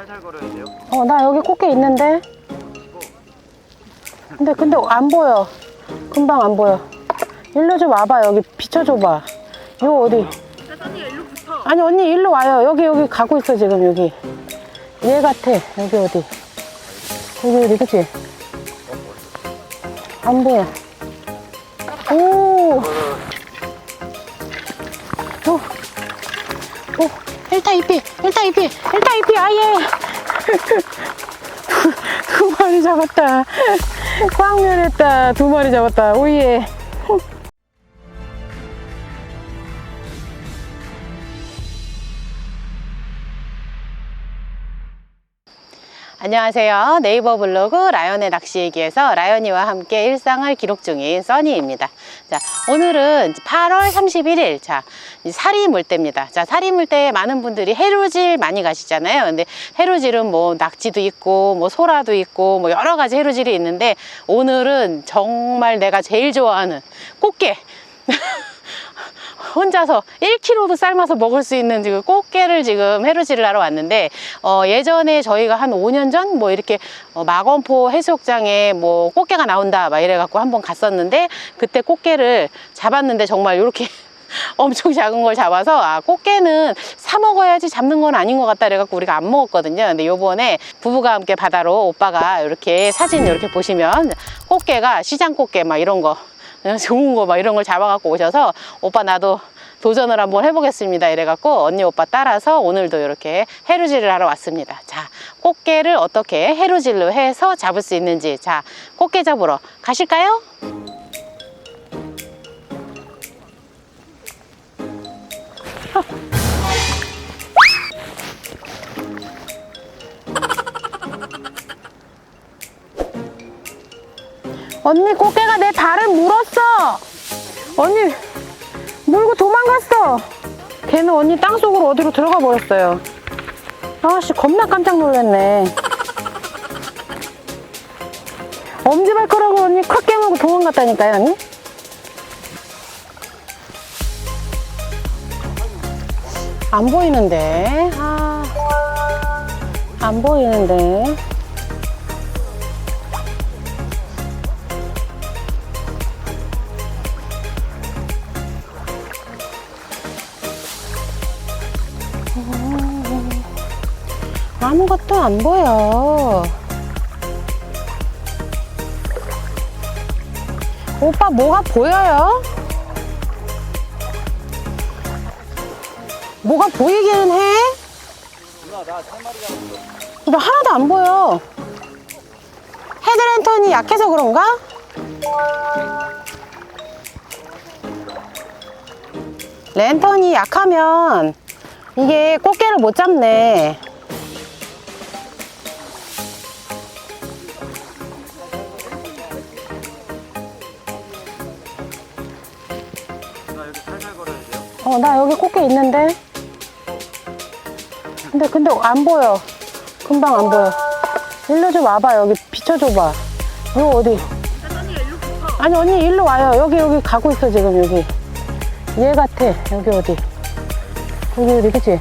살살 걸어야 돼요. 어, 나 여기 꽃게 있는데. 근데, 근데 안 보여. 금방 안 보여. 일로 좀 와봐. 여기 비춰줘봐. 요 어디? 아니, 언니 일로 와요. 여기, 여기 가고 있어, 지금 여기. 얘 같아. 여기 어디? 여기 어디, 그치? 안 보여. 오! 오! 오! 1타 2피! 1타 2피! 1타 2피! 아예! 두, 두 마리 잡았다. 꽝 면했다. 두 마리 잡았다. 오예. 안녕하세요. 네이버 블로그 라연의 낚시 얘기에서 라연이와 함께 일상을 기록 중인 써니입니다. 자, 오늘은 8월 31일. 자, 이 사리 물때입니다. 자, 사리 물때에 많은 분들이 해루질 많이 가시잖아요. 근데 해루질은 뭐 낙지도 있고, 뭐 소라도 있고, 뭐 여러 가지 해루질이 있는데 오늘은 정말 내가 제일 좋아하는 꽃게. 혼자서 1kg도 삶아서 먹을 수 있는 지금 꽃게를 지금 해루질을 하러 왔는데 어, 예전에 저희가 한 5년 전 뭐 이렇게 어, 마건포 해수욕장에 뭐 꽃게가 나온다 막 이래갖고 한번 갔었는데 그때 꽃게를 잡았는데 정말 이렇게 엄청 작은 걸 잡아서 아 꽃게는 사 먹어야지 잡는 건 아닌 것 같다 그래갖고 우리가 안 먹었거든요. 근데 요번에 부부가 함께 바다로 오빠가 이렇게 사진 이렇게 보시면 꽃게가 시장 꽃게 막 이런 거 좋은 거 막 이런 걸 잡아갖고 오셔서 오빠 나도 도전을 한번 해보겠습니다 이래갖고 언니 오빠 따라서 오늘도 이렇게 해루질을 하러 왔습니다 자 꽃게를 어떻게 해루질로 해서 잡을 수 있는지 자 꽃게 잡으러 가실까요? 언니 꽃게가 내 발을 물었어. 언니 물고 도망갔어. 걔는 언니 땅속으로 어디로 들어가 버렸어요. 아씨 겁나 깜짝 놀랐네. 엄지발가락으로 언니 콱 깨물고 도망갔다니까요 언니. 안 보이는데. 아, 안 보이는데 아무것도 안 보여. 오빠 뭐가 보여요? 뭐가 보이기는 해? 나 하나도 안 보여. 헤드랜턴이 약해서 그런가? 랜턴이 약하면 이게 꽃게를 못 잡네. 어, 나 여기 꽃게 있는데. 근데, 근데 안 보여. 금방 안 보여. 일로 좀 와봐. 여기 비춰줘봐. 요 어디? 아니, 언니 일로 와요. 여기, 여기 가고 있어, 지금 여기. 얘 같아. 여기 어디? 여기 어디, 그치?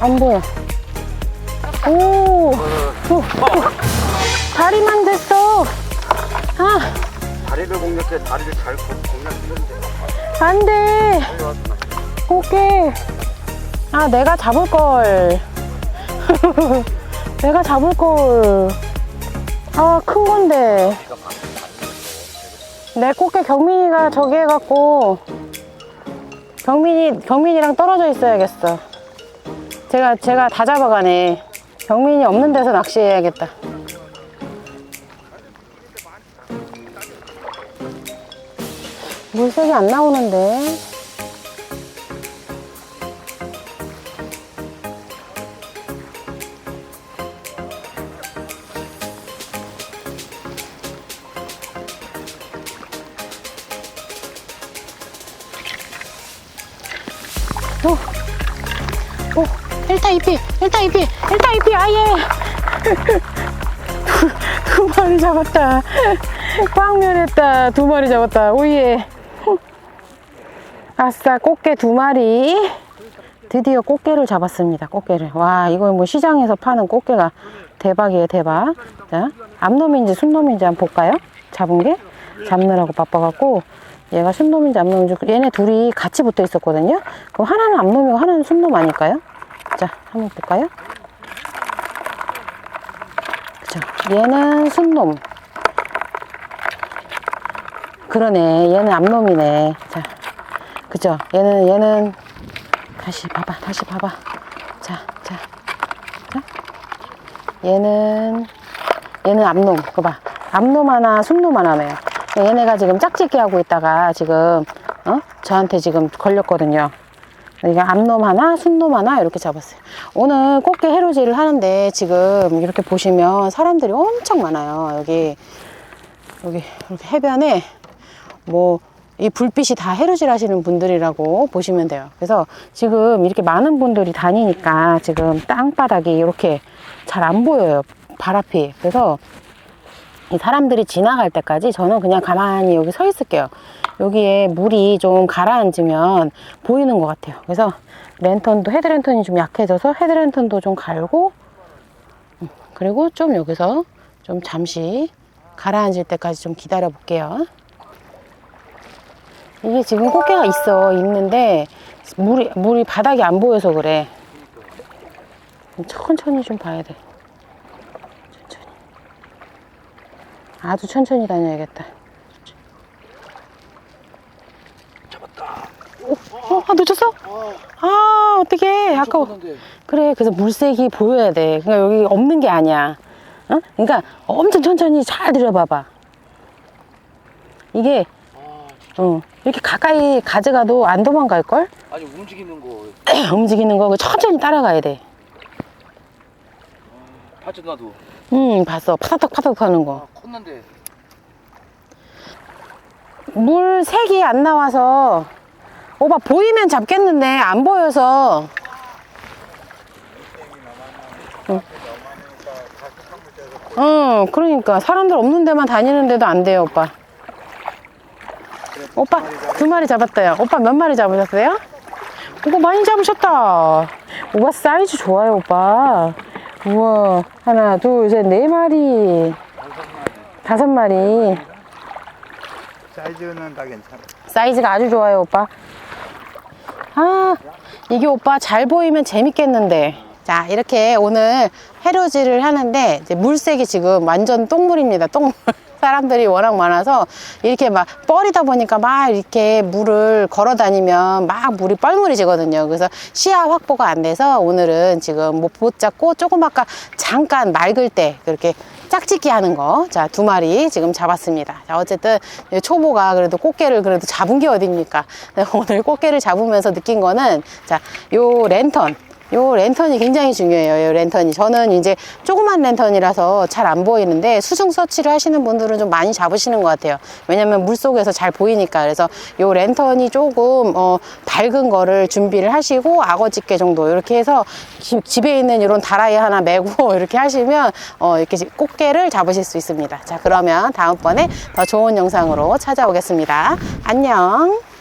안 보여. 오! 다리만 됐어. 아, 다리를 공략해 다리를 잘 공- 공략했는데 안 돼. 빨리 와서 나. 꽃게. 아, 내가 잡을 걸. 내가 잡을 걸. 아, 큰 건데. 내 꽃게 경민이가 저기 해갖고 경민이 경민이랑 떨어져 있어야겠어. 제가 제가 다 잡아가네. 경민이 없는 데서 낚시해야겠다. 물색이 안 나오는데. 오, 오, 1타 2피, 1타 2피, 1타 2피, 아예! 두, 두 마리 잡았다. 꽝 면했다. 두 마리 잡았다. 오예. 아싸, 꽃게 두 마리. 드디어 꽃게를 잡았습니다. 꽃게를. 와, 이거 뭐 시장에서 파는 꽃게가 대박이에요, 대박. 자, 암놈인지 순놈인지 한번 볼까요? 잡은 게? 잡느라고 바빠갖고, 얘가 순놈인지 암놈인지, 얘네 둘이 같이 붙어 있었거든요? 그럼 하나는 암놈이고 하나는 순놈 아닐까요? 자, 한번 볼까요? 그쵸. 얘는 순놈. 그러네. 얘는 암놈이네. 자, 그죠? 얘는, 얘는, 다시 봐봐, 다시 봐봐. 자, 자, 자. 얘는, 얘는 암놈. 그거 봐. 암놈 하나, 순놈 하나네요. 얘네가 지금 짝짓기 하고 있다가 지금, 어? 저한테 지금 걸렸거든요. 그러니까 암놈 하나, 순놈 하나 이렇게 잡았어요. 오늘 꽃게 해루질을 하는데 지금 이렇게 보시면 사람들이 엄청 많아요. 여기, 여기, 이렇게 해변에 뭐, 이 불빛이 다 해루질 하시는 분들이라고 보시면 돼요. 그래서 지금 이렇게 많은 분들이 다니니까 지금 땅바닥이 이렇게 잘 안 보여요. 발 앞이. 그래서 이 사람들이 지나갈 때까지 저는 그냥 가만히 여기 서 있을게요. 여기에 물이 좀 가라앉으면 보이는 것 같아요. 그래서 랜턴도 헤드랜턴이 좀 약해져서 헤드랜턴도 좀 갈고 음, 그리고 좀 여기서 좀 잠시 가라앉을 때까지 좀 기다려 볼게요. 이게 지금 꽃게가 있어 있는데 물이 물이 바닥이 안 보여서 그래. 천천히 좀 봐야 돼. 천천히. 아주 천천히 다녀야겠다. 잡았다. 어, 아, 놓쳤어? 아, 어떡해. 아까워. 잡았는데. 그래, 그래서 물색이 보여야 돼. 그러니까 여기 없는 게 아니야. 어? 그러니까 엄청 천천히 잘 들여봐봐. 이게, 아, 어, 이렇게 가까이 가져가도 안 도망갈걸? 아니 움직이는 거 움직이는 거 천천히 따라가야 돼. 봤죠 나도. 응, 봤어. 파닥파닥 파닥 하는 거. 아, 컸는데. 물 색이 안 나와서, 오빠 보이면 잡겠는데, 안 보여서. 응. 응, 그러니까. 사람들 없는 데만 다니는데도 안 돼요, 오빠. 오빠, 두 마리 잡았다요. 오빠 몇 마리 잡으셨어요? 오빠 많이 잡으셨다. 오빠 사이즈 좋아요, 오빠. 우와. 하나, 둘, 셋, 네 마리. 다섯 마리. 사이즈는 다 괜찮아. 사이즈가 아주 좋아요, 오빠. 아, 이게 오빠 잘 보이면 재밌겠는데. 자, 이렇게 오늘 해루질을 하는데, 이제 물색이 지금 완전 똥물입니다, 똥물. 사람들이 워낙 많아서 이렇게 막 뻘이다 보니까 막 이렇게 물을 걸어 다니면 막 물이 뻘물이지거든요. 그래서 시야 확보가 안 돼서 오늘은 지금 뭐못 잡고 조금 아까 잠깐 맑을 때 그렇게 짝짓기 하는 거. 자, 두 마리 지금 잡았습니다. 자, 어쨌든 초보가 그래도 꽃게를 그래도 잡은 게 어딥니까? 오늘 꽃게를 잡으면서 느낀 거는 자, 요 랜턴. 요 랜턴이 굉장히 중요해요. 요 랜턴이. 저는 이제 조그만 랜턴이라서 잘 안 보이는데 수중 서치를 하시는 분들은 좀 많이 잡으시는 것 같아요. 왜냐면 물 속에서 잘 보이니까. 그래서 요 랜턴이 조금 어, 밝은 거를 준비를 하시고 악어 집게 정도 이렇게 해서 기- 집에 있는 이런 다라이 하나 메고 이렇게 하시면 어, 이렇게 꽃게를 잡으실 수 있습니다. 자, 그러면 다음번에 더 좋은 영상으로 찾아오겠습니다. 안녕.